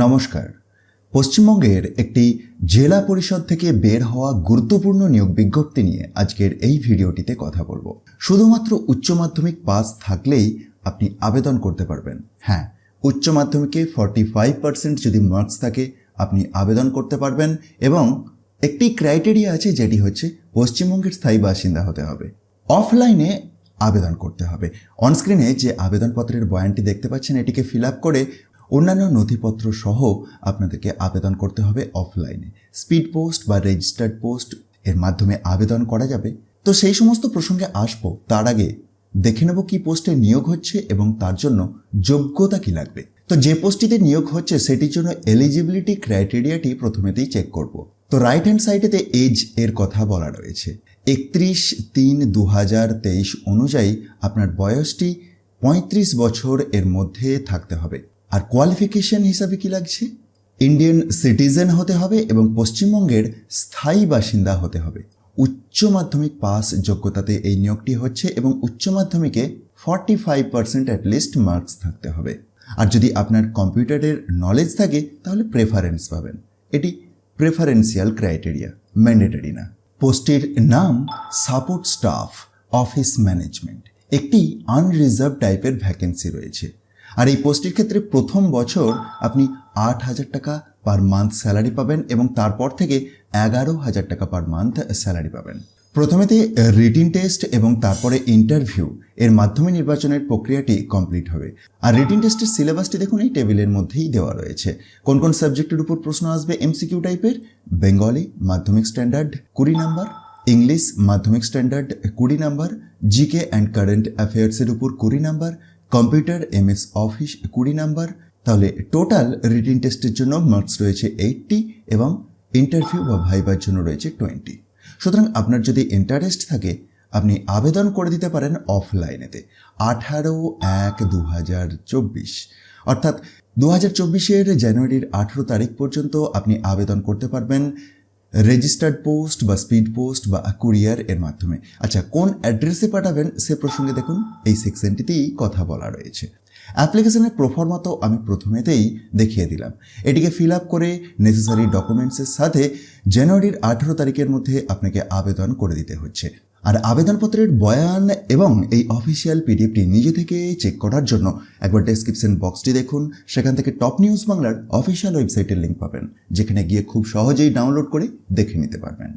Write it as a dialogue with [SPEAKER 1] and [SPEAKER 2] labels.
[SPEAKER 1] নমস্কার। পশ্চিমবঙ্গের একটি জেলা পরিষদ থেকে বের হওয়া গুরুত্বপূর্ণ নিয়োগ বিজ্ঞপ্তি নিয়ে আজকের এই ভিডিওটিতে কথা বলব। শুধুমাত্র উচ্চ মাধ্যমিক পাস থাকলেই আপনি আবেদন করতে পারবেন। হ্যাঁ উচ্চ মাধ্যমিকে ফর্টি ফাইভ পার্সেন্ট যদি মার্কস থাকে, আপনি আবেদন করতে পারবেন এবং একটি ক্রাইটেরিয়া আছে যেটি হচ্ছে পশ্চিমবঙ্গের স্থায়ী বাসিন্দা হতে হবে। অফলাইনে আবেদন করতে হবে। অনস্ক্রিনে যে আবেদনপত্রের বয়ানটি দেখতে পাচ্ছেন, এটিকে ফিল আপ করে অন্যান্য নথিপত্র সহ আপনাদেরকে আবেদন করতে হবে অফলাইনে স্পিড পোস্ট বা রেজিস্টার্ড পোস্ট এর মাধ্যমে আবেদন করা যাবে। তো সেই সমস্ত প্রসঙ্গে আসব। তার আগে দেখে নেব কি পোস্টে নিয়োগ হচ্ছে এবং তার জন্য যোগ্যতা কি লাগবে। তো যে পোস্টটিতে নিয়োগ হচ্ছে, সেটির জন্য এলিজিবিলিটি ক্রাইটেরিয়াটি প্রথমেতেই চেক করব। তো রাইট হ্যান্ড সাইডেতে এজ এর কথা বলা রয়েছে। একত্রিশ তিন দু হাজার তেইশ অনুযায়ী আপনার বয়সটি পঁয়ত্রিশ বছর এর মধ্যে থাকতে হবে। আর কোয়ালিফিকেশন হিসাবে কি লাগছে? ইন্ডিয়ান সিটিজেন হতে হবে এবং পশ্চিমবঙ্গের স্থায়ী বাসিন্দা হতে হবে। উচ্চ মাধ্যমিক পাস যোগ্যতাতে এই নিয়োগটি হচ্ছে এবং উচ্চ মাধ্যমিকে forty five percent at least marks থাকতে হবে। আর যদি আপনার কম্পিউটারের নলেজ থাকে, তাহলে প্রেফারেন্স পাবেন। এটি প্রেফারেন্সিয়াল ক্রাইটেরিয়া ম্যান্ডেটরি না। পোস্টের নাম সাপোর্ট স্টাফ অফিস ম্যানেজমেন্ট একটি আনরিজার্ভ টাইপের ভ্যাকেন্সি রয়েছে। আর এই পোস্টের ক্ষেত্রে প্রথম বছর আপনি আট হাজার টাকা পার মান্থ স্যালারি পাবেন এবং তারপর থেকে এগারো হাজার টাকা পার মান্থ স্যালারি পাবেন। প্রথমেতে রিটিন টেস্ট এবং তারপরে ইন্টারভিউ এর মাধ্যমে নির্বাচনের প্রক্রিয়াটি কমপ্লিট হবে। আর রিটিন টেস্টের সিলেবাসটি দেখুন, এই টেবিলের মধ্যেই দেওয়া রয়েছে। কোন কোন সাবজেক্টের উপর প্রশ্ন আসবে? এমসিকিউ টাইপের বেঙ্গলি মাধ্যমিক স্ট্যান্ডার্ড কুড়ি নাম্বার ইংলিশ মাধ্যমিক স্ট্যান্ডার্ড কুড়ি নাম্বার জিকে অ্যান্ড কারেন্ট অ্যাফেয়ার্সের উপর কুড়ি নাম্বার কম্পিউটার, এমএস অফিস কুড়ি নাম্বার। তাহলে টোটাল রিটিন টেস্টের জন্য মার্কস রয়েছে এইটটি এবং ইন্টারভিউ বা ভাইবার জন্য রয়েছে টোয়েন্টি। সুতরাং আপনার যদি ইন্টারেস্ট থাকে, আপনি আবেদন করে দিতে পারেন অফলাইনেতে আঠারো এক দু হাজার চব্বিশ। অর্থাৎ দু হাজার চব্বিশের জানুয়ারির আঠেরো তারিখ পর্যন্ত আপনি আবেদন করতে পারবেন। রেজিস্টার্ড পোস্ট বা স্পিড পোস্ট বা কুরিয়ার এর মাধ্যমে। আচ্ছা কোন অ্যাড্রেসে পাঠাবেন সে প্রসঙ্গে দেখুন, এই সেকশনটিতেই কথা বলা রয়েছে। অ্যাপ্লিকেশনের প্রফর্মা তো আমি প্রথমেতেই দেখিয়ে দিলাম। এটিকে ফিল আপ করে নেসেসারি ডকুমেন্টসের সাথে জানুয়ারির আঠেরো তারিখের মধ্যে আপনাকে আবেদন করে দিতে হচ্ছে। আর আবেদনপত্রের বয়ান এবং এই অফিসিয়াল পিডিএফটি নিজে থেকে চেক করার জন্য একবার ডেসক্রিপশন বক্সটি দেখুন। সেখান থেকে টপ নিউজ বাংলার অফিসিয়াল ওয়েবসাইটের লিঙ্ক পাবেন, যেখানে গিয়ে খুব সহজেই ডাউনলোড করে দেখে নিতে পারবেন।